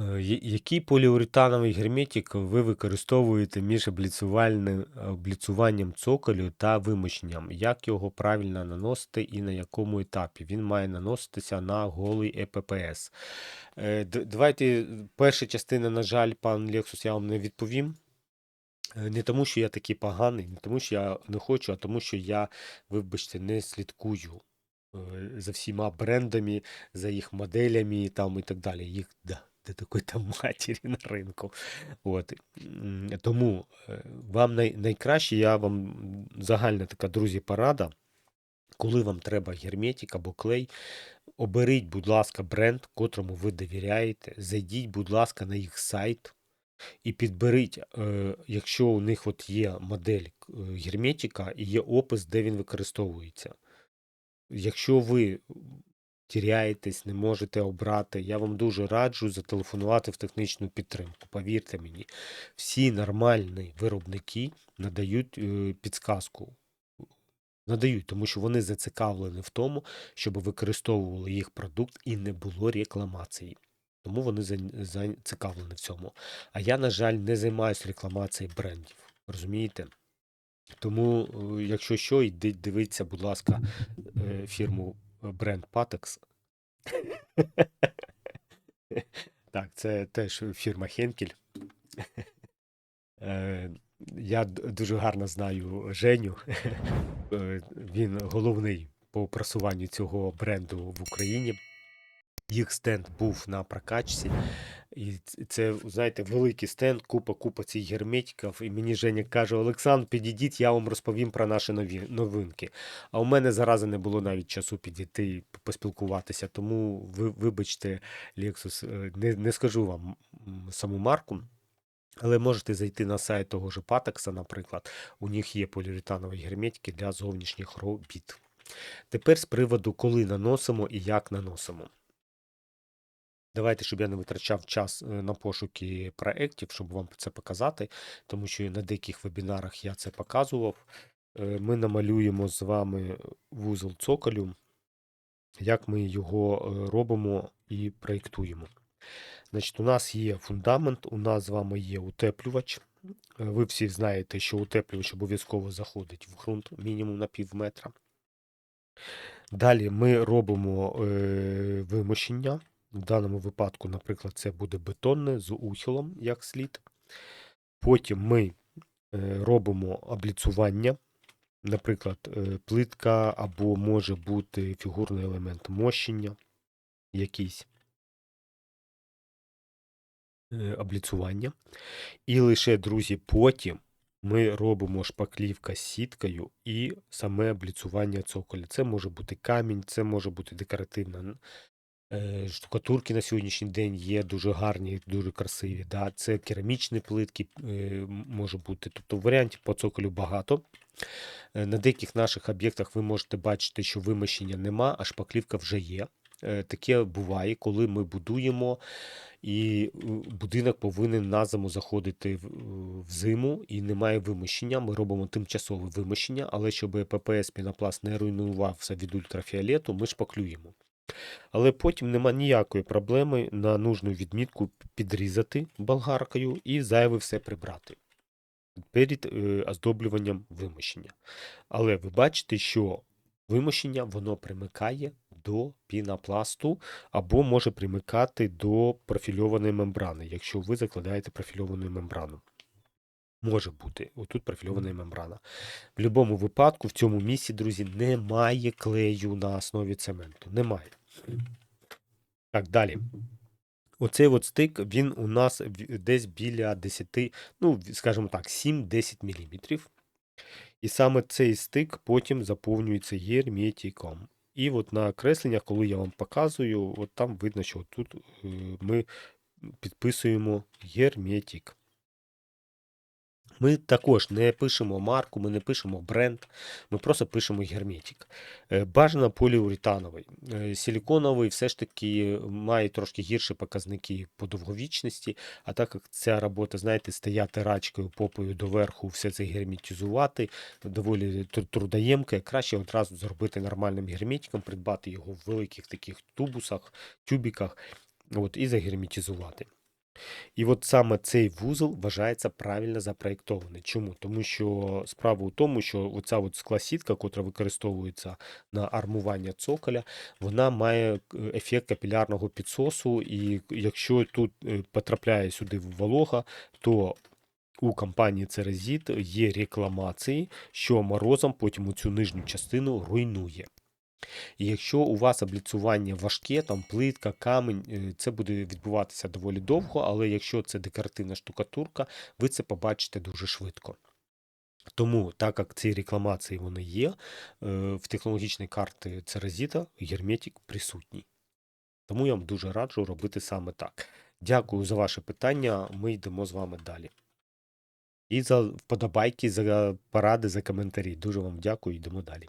Е, Який поліуретановий герметик ви використовуєте між обліцюванням цоколю та вимощенням? Як його правильно наносити і на якому етапі? Він має наноситися на голий ЕППС. Е, Давайте перша частина, на жаль, пан Лексус, я вам не відповім. Е, Не тому, що я такий поганий, не тому, що я не хочу, а тому, що я, вибачте, не слідкую за всіма брендами, за їх моделями там і так далі. Їх да, до такої там матері на ринку. От. Тому е, вам най, найкраще, я вам загальна така, друзі, порада. Коли вам треба герметик або клей, оберіть, будь ласка, бренд, котрому ви довіряєте. Зайдіть, будь ласка, на їх сайт і підберіть, е, якщо у них от є модель е, герметика і є опис, де він використовується. Якщо ви тіряєтесь, не можете обрати, я вам дуже раджу зателефонувати в технічну підтримку. Повірте мені, всі нормальні виробники надають е, підсказку. Надають, тому що вони зацікавлені в тому, щоб використовували їх продукт і не було рекламації. Тому вони зацікавлені в цьому. А я, на жаль, не займаюся рекламацією брендів. Розумієте? Тому, е, якщо що, йдіть дивіться, будь ласка, е, фірму бренд Patex. Так, це теж фірма Хенкель. Я дуже гарно знаю Женю. Е, Він головний по просуванню цього бренду в Україні. Їх стенд був на прокачці. І це, знаєте, великий стенд, купа, купа цих герметиків. І мені Женя каже: Олександр, підійдіть, я вам розповім про наші нові новинки. А у мене зарази не було навіть часу підійти і поспілкуватися. Тому ви, вибачте, Lexus, е, не, не скажу вам саму марку. Але можете зайти на сайт того ж Патекса, наприклад. У них є поліуретанові герметики для зовнішніх робіт. Тепер з приводу, коли наносимо і як наносимо. Давайте, щоб я не витрачав час е, на пошуки проєктів, щоб вам це показати, тому що на деяких вебінарах я це показував. Е, Ми намалюємо з вами вузол цоколю, як ми його е, робимо і проєктуємо. Значить, у нас є фундамент, у нас з вами є утеплювач. Е, Ви всі знаєте, що утеплювач обов'язково заходить в ґрунт мінімум на пів метра. Далі ми робимо е, вимощення. В даному випадку, наприклад, це буде бетонне з ухилом, як слід. Потім ми е, робимо обліцування. Наприклад, е, плитка або може бути фігурний елемент мощення якийсь. е, обліцування. І лише, друзі, потім ми робимо шпаклівка з сіткою і саме обліцування цоколя. Це може бути камінь, це може бути декоративна штукатурки на сьогоднішній день є дуже гарні, дуже красиві. Да? Це керамічні плитки е, може бути. Тобто варіантів по цоколю багато. Е, На деяких наших об'єктах ви можете бачити, що вимощення нема, а шпаклівка вже є. Е, Таке буває, коли ми будуємо, і е, будинок повинен на зиму заходити е, в зиму і немає вимощення. Ми робимо тимчасове вимощення, але щоб ППС пінопласт не руйнувався від ультрафіолету, ми шпаклюємо. Але потім нема ніякої проблеми на нужну відмітку підрізати болгаркою і зайве все прибрати перед е, оздоблюванням вимощення. Але ви бачите, що вимощення воно примикає до пінопласту або може примикати до профільованої мембрани, якщо ви закладаєте профільовану мембрану. Може бути, отут профільована мембрана. В будь-якому випадку, в цьому місці, друзі, немає клею на основі цементу. Немає. Так, далі. Оцей от стик, він у нас десь біля 10, ну, скажімо так, 7-10 мм. І саме цей стик потім заповнюється герметиком. І от на кресленнях, коли я вам показую, от там видно, що тут е, ми підписуємо герметик. Ми також не пишемо марку, ми не пишемо бренд, ми просто пишемо герметик. Е, Бажано поліуретановий. Е, Силіконовий все ж таки має трошки гірші показники по довговічності, а так як ця робота, знаєте, стояти рачкою попою доверху, все це герметизувати, доволі тру- трудоємке, краще одразу зробити нормальним герметиком, придбати його в великих таких тубусах, тюбіках от, і загерметизувати. І от саме цей вузол вважається правильно запроєктований. Чому? Тому що справа у тому, що оця от скласітка, котра використовується на армування цоколя, вона має ефект капілярного підсосу, і якщо тут е, потрапляє сюди волога, то у компанії Церезіт є рекламації, що морозом потім цю нижню частину руйнує. І якщо у вас обліцювання важке, там плитка, камінь, е, це буде відбуватися доволі довго, але якщо це декоративна штукатурка, ви це побачите дуже швидко. Тому, так як ці рекламації вони є, е, в технологічній карті Церезіта герметик присутній. Тому я вам дуже раджу робити саме так. Дякую за ваше питання. Ми йдемо з вами далі. І за вподобайки, за поради, за коментарі. Дуже вам дякую, йдемо далі.